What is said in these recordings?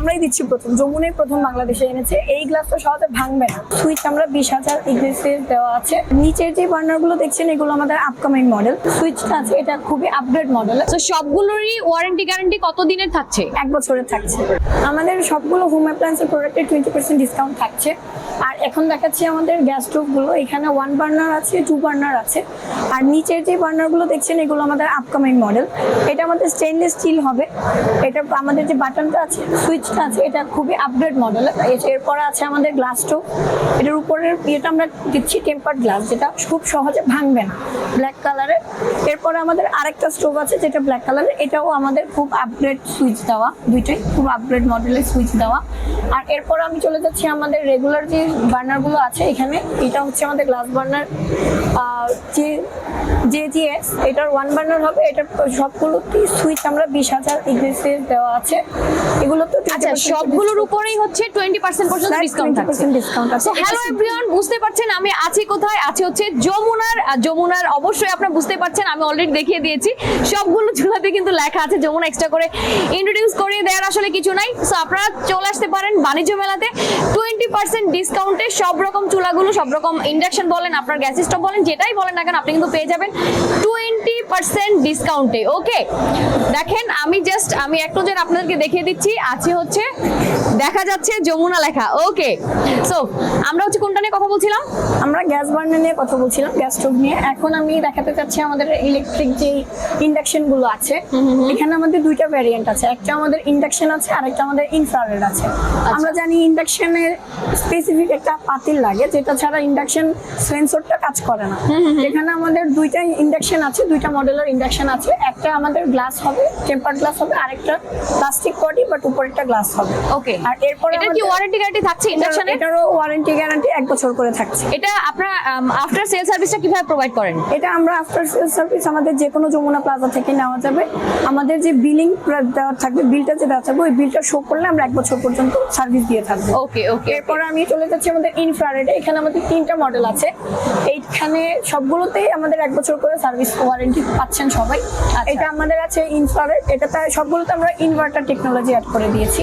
আমরাই দিচ্ছি প্রথম। যমুনাই প্রথম বাংলাদেশে এনেছে। এই গ্লাস তো সহজে ভাঙবে না। সুইচ আমরা বিশ হাজার ইংলিশে দেওয়া আছে। নিচের যে বার্নারগুলো দেখছেন এগুলো আমাদের আপকামিং মডেল সুইচটা আছে এটা খুবই আপগ্রেড মডেল তো সবগুলোরই ওয়ারেন্টি গ্যারান্টি কত দিনের থাকছে? এক বছরের থাকছে। আমাদের সবগুলো হোম অ্যাপ্লায়েন্সের প্রোডাক্টে টোয়েন্টি পার্সেন্ট ডিসকাউন্ট থাকছে। আর এখন দেখাচ্ছি আমাদের গ্যাস স্টোভগুলো এখানে ওয়ান বার্নার আছে টু বার্নার আছে। আর নিচের যে বার্নারগুলো দেখছেন, এগুলো আমাদের আপকামিং মডেল এটা আমাদের স্টেনলেস স্টিল হবে। এটা আমাদের যে বাটনটা আছে সুইচটা আছে, এটা খুবই আপগ্রেড মডেল এরপরে আছে আমাদের গ্লাস স্টোভ এটার উপরের ইয়েটা আমরা দিচ্ছি টেম্পার্ড গ্লাস যেটা খুব সহজে ভাঙবে না ব্ল্যাক কালারের এরপরে আমাদের আরেকটা স্টোভ আছে, যেটা ব্ল্যাক কালারের এটাও আমাদের খুব আপগ্রেড সুইচ দেওয়া, দুইটাই খুব আপগ্রেড মডেলের সুইচ দেওয়া। আর এরপর আমি চলে যাচ্ছি আমাদের রেগুলার যে বার্নারগুলো আছে এখানে। এটা হচ্ছে আমাদের গ্লাস বার্নার যে যে জিএস এটার ওয়ান বার্নার হবে এটার সবগুলোতেই সুইচ আমরা বিশ হাজার ইংলিশে দেওয়া আছে। এগুলো তো আচ্ছা সবগুলোর উপরেই হচ্ছে টোয়েন্টি পার্সেন্ট পর্যন্ত ডিসকাউন্ট ডিসকাউন্ট আছে। হ্যালো এভরিওয়ান বুঝতে পারছেন আমি আছি কোথায়? আছি হচ্ছে যমুনার। যমুনার অবশ্যই আপনারা বুঝতে পারছেন আমি অলরেডি দেখিয়ে দিয়েছি। সবগুলো চুলাতে কিন্তু লেখা আছে, যমুনা এক্সট্রা করে ইন্ট্রোডিউস করে দেওয়ার আসলে কিছু নাই। সো আপনারা চলে আসতে পারেন বাণিজ্য মেলাতে। টোয়েন্টি পার্সেন্ট ডিসকাউন্টে সব রকম চুলাগুলো, সব রকম ইন্ডাকশন বলেন, আপনার গ্যাস স্টোভ বলেন, যেটাই বলেন না কেন, আপনি কিন্তু পেয়ে যাবেন টোয়েন্টি পার্সেন্ট ডিসকাউন্টে ওকে দেখেন, আমি জাস্ট আমি এক নজর আপনাদেরকে দেখিয়ে দিচ্ছি। আছে হচ্ছে, দেখা যাচ্ছে যমুনা লেখা। ওকে সো আমরা হচ্ছে কোনটা নিয়ে কথা বলছিলাম? আমরা গ্যাস বার্নার নিয়ে কথা বলছিলাম গ্যাস স্টোভ নিয়ে। এখন আমি দেখাতে চাচ্ছি আমাদের ইলেকট্রিক যে ইন্ডাকশনগুলো আছে এখানে আমাদের দুইটা ভ্যারিয়েন্ট আছে। একটা আমাদের ইন্ডাকশন আছে আর একটা আমাদের ইনফ্রারেড আছে। আমরা জানি ইন্ডাকশনের স্পেসিফিক একটা পাতিল লাগে যেটা ছাড়া ইন্ডাকশন সেন্সরটা কাজ করে না। এখানে আমাদের দুইটা ইন্ডাকশন আছে দুইটা মডেলের ইন্ডাকশন আছে। একটা আমাদের গ্লাস হবে টেম্পার গ্লাস হবে আরেকটা প্লাস্টিক বডি বাট উপরেরটা গ্লাস হবে। ওকে আর এরপরে এটা কি ওয়ারেন্টি গ্যারান্টি থাকছে ইন্ডাকশনের এটারও ওয়ারেন্টি গ্যারান্টি এক বছর করে থাকছে। এটা আপনারা আফটার সেল সার্ভিসটা কীভাবে প্রোভাইড করেন? এটা আমরা আফটার সেল সার্ভিস আমাদের যে কোনো যমুনা প্লাজা থেকে নেওয়া যাবে। আমাদের যে বিলিং থাকবে বিলটা যে দেওয়া থাকবে ওই বিলটা শো করলে আমরা এক বছর পর্যন্ত সার্ভিস দিয়ে থাকব। ওকে ওকে এরপর আমি চলে যাচ্ছি আমাদের ইনফ্রারেড এখানে আমাদের তিনটা মডেল আছে। এইখানে সবগুলোতেই আমাদের এক বছর করে সার্ভিস ওয়ারেন্টি পাচ্ছেন সবাই। এটা আমাদের আছে ইনফ্রারেড এটাতে সবগুলোতে আমরা ইনভার্টার টেকনোলজি অ্যাড করে দিয়েছি।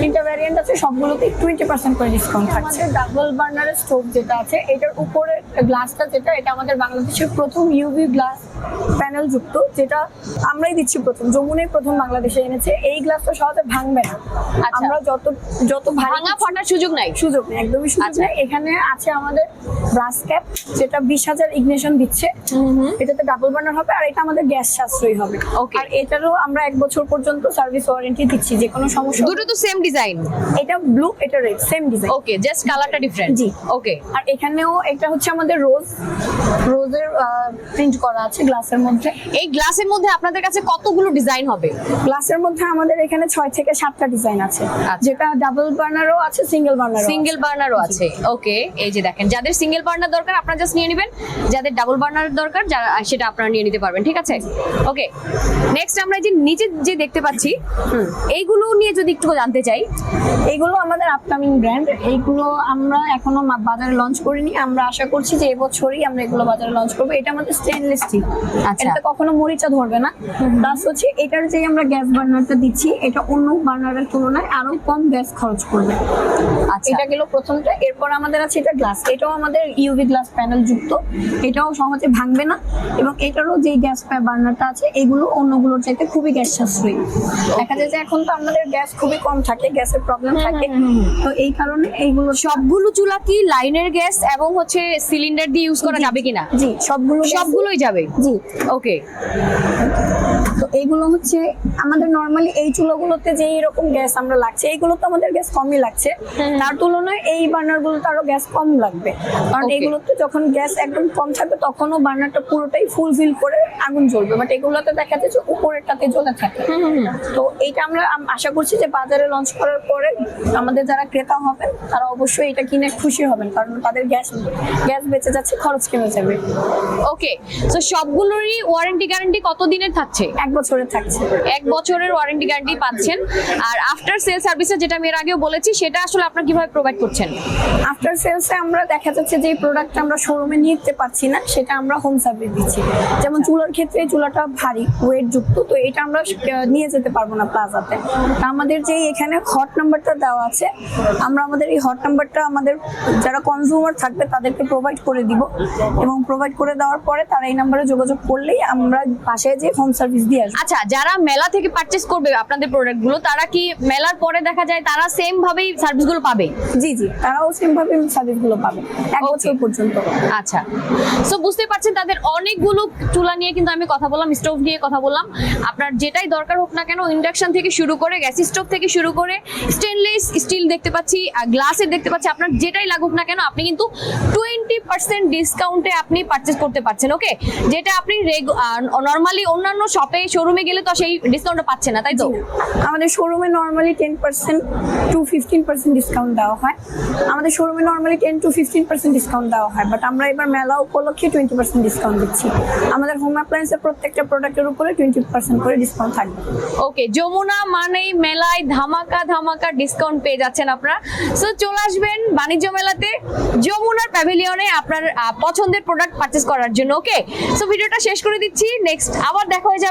তিনটা ভ্যারিয়েন্ট আছে সবগুলোতে টোয়েন্টি পার্সেন্ট করে ডিসকাউন্ট থাকছে। ডাবল বার্নারের স্টোভ যেটা আছে এটার উপরে গ্লাসটা যেটা এটা আমাদের বাংলাদেশের প্রথম ইউভি গ্লাস প্যানেল যুক্ত যেটা আমরাই দিচ্ছি প্রথম। যমুনাই প্রথম বাংলাদেশে এনেছে। এই গ্লাসটা সহজে ভাঙবে না। আচ্ছা। আমরা যত যত ভাঙা ফাটার সুযোগ নাই। সুযোগ নেই একদমই সুযোগ আচ্ছা। নেই। এখানে আছে আমাদের ব্রাস ক্যাপ যেটা বিশ হাজার ইগনিশন দিচ্ছে। এটাতে ডাবল বার্নার হবে আর এটা আমাদের গ্যাস সাশ্রয়ী হবে. আর এটারও আমরা এক বছর পর্যন্ত সার্ভিস ওয়ারেন্টি দিচ্ছি যে কোনো সমস্যা দুটো তো সেম ডিজাইন এটা ব্লু এটা red same design okay just কালারটা ডিফারেন্ট জি। ওকে আর এখানেও এটা হচ্ছে আমাদের রোজ রোজের প্রিন্ট করা আছে গ্লাসের মধ্যে। এই গ্লাসের মধ্যে আপনাদের কাছে কতগুলো ডিজাইন হবে? গ্লাসের মধ্যে আমাদের এখানে ছয় থেকে সাতটা ডিজাইন আছে। আচ্ছা। যেটা ডাবল বার্নারও আছে সিঙ্গেল বার্নার সিঙ্গেল বার্নারও আছে। ওকে এই যে দেখেন যাদের সিঙ্গেল বার্নার দরকার আপনারা জাস্ট নিয়ে নেবেন। যাদের ডাবল বার্নার দরকার যা- সেটা আপনারা নিয়ে নিতে পারবেন ঠিক আছে? ওকে নেক্সট আমরা এই যে নিচে যে দেখতে পাচ্ছি এইগুলো নিয়ে যদি একটু জানতে চাই। এগুলো আমাদের আপকামিং ব্র্যান্ড এইগুলো আমরা এখনও বাজারে লঞ্চ করিনি। আমরা আশা করছি যে এবছরই আমরা এগুলো বাজারে লঞ্চ করব। এটা আমাদের স্টেনলেস স্টিল আচ্ছা। এটা কখনো মরিচা ধরবে না। প্লাস হচ্ছে এটার যে আমরা গ্যাস বার্নারটা দিচ্ছি এটা অন্য বার্নারের তুলনায় আরও কম গ্যাস খরচ করবে। আচ্ছা। এটা গেল প্রথমটা এরপর আমাদের আছে এটা গ্লাস এটাও আমাদের ইউভি গ্লাস প্যানেল যুক্ত। এটাও সহজে ভাঙবে না এবং এটারও যে গ্যাস বার্নারটা আছে এগুলো অন্যগুলোর চাইতে খুবই গ্যাস সাশ্রয়ী। দেখা যায় যে এখন তো আমাদের গ্যাস খুবই কম থাকে গ্যাসের প্রবলেম থাকে। তো এই কারণে এইগুলো সবগুলো চুলা কি লাইনের গ্যাস এবং হচ্ছে সিলিন্ডার দিয়ে ইউজ করা যাবে কিনা? জি সবগুলো সবগুলোই যাবে? জি। ওকে তো এইগুলো হচ্ছে আমাদের নর্মালি এই চুলাগুলোতে যে এরকম গ্যাস আমরা লাগছে এইগুলো তো আমাদের গ্যাস কমই লাগছে। তার তুলনায় এই বার্নার গুলোতে আরও গ্যাস কম লাগবে। কারণ. এগুলোতে যখন গ্যাস একদম কম থাকবে তখনও বার্নারটা পুরোটাই ফুল ফিল করে আগুন জ্বলবে। বাট এগুলোতে দেখা যাচ্ছে উপরেরটাতে জ্বলে থাকে। তো এইটা আমরা আশা করছি যে বাজারে লঞ্চ করার পরে আমাদের যারা ক্রেতা হবেন তারা অবশ্যই এটা কিনে খুশি হবেন। কারণ তাদের গ্যাস গ্যাস বেঁচে যাচ্ছে খরচ কমে যাবে। ওকে তো সবগুলোরই ওয়ারেন্টি গ্যারান্টি কত দিনের থাকছে? এক বছরের থাকছে। এক বছরের ওয়ারেন্টি গ্যারান্টি পাচ্ছেন। আর আফটার সেল সার্ভিসে যেটা আমি এর আগেও বলেছি সেটা আসলে আপনারা কীভাবে প্রোভাইড করছেন? আফটার সেলসে আমরা দেখা যাচ্ছে যে প্রোডাক্ট আমরা শোরুমে নিতে পারছি না সেটা আমরা হোম সার্ভিস দিচ্ছি। যেমন চুলার ক্ষেত্রে চুলাটা ভারী ওয়েট যুক্ত তো এটা আমরা নিয়ে যেতে পারব না প্লাজাতে তা আমাদের যে যে এখানে হট নাম্বারটা দেওয়া আছে আমরা আমাদের এই হট নাম্বারটা আমাদের যারা কনজিউমার থাকবে তাদেরকে প্রোভাইড করে দিব। এবং প্রোভাইড করে দেওয়ার পরে তারা এই নাম্বারে যোগাযোগ করলেই আমরা বাসায় যে হোম সার্ভিস দিয়ে আসব। আচ্ছা যারা মেলা থেকে পারচেস করবে আপনাদের প্রোডাক্টগুলো তারা কি মেলার পরে দেখা যায় তারা সেম ভাবেই সার্ভিসগুলো পাবে? জি জি তারাও সেম ভাবে সার্ভিসগুলো পাবে এক বছর পর্যন্ত। আচ্ছা। সো বুঝতে পারছেন তাদের অনেকগুলো চুলা নিয়ে কিন্তু আমি কথা বললাম স্টোভ নিয়ে কথা বললাম। আপনার যেটাই দরকার হোক না কেন ইন্ডাকশন থেকে শুরু করে গ্যাস স্টোভ থেকে শুরু করে স্টেনলেস স্টিল দেখতে পাচ্ছি গ্লাসের দেখতে পাচ্ছি আপনার যেটাই লাগুক না কেন আপনি কিন্তু টোয়েন্টি পার্সেন্ট ডিসকাউন্টে আপনি পারচেস করতে পারছেন ওকে যেটা আপনি নর্মালি অন্যান্য শপে শোরুমে গেলে তো সেই ডিসকাউন্টটা পাচ্ছেন না তাই তো? আমাদের শোরুমে normally ten percent to fifteen percent discount দেওয়া হয়। আমাদের শোরুমে normally ten to fifteen percent discount দেওয়া হয় বাট আমরা এবার মেলা উপলক্ষে টোয়েন্টি পার্সেন্ট ডিসকাউন্ট দিচ্ছি। আমাদের হোম অ্যাপ্লায়েন্সের প্রত্যেকটা প্রোডাক্টের উপরে টোয়েন্টি পার্সেন্ট করে ডিসকাউন্ট থাকবে। ওকে যমুনা মানেই মেলায় ধামাকা ধামাকা ডিসকাউন্ট পেয়ে যাচ্ছেন আপনারা। সো চলে আসবেন বাণিজ্য মেলাতে যমুনার প্যাভিলিয়নে আপনার পছন্দের প্রোডাক্ট পারচেস করার জন্য ওকে সো ভিডিওটা শেষ করে দিচ্ছি নেক্সট আবার দেখা হয়ে যাবে।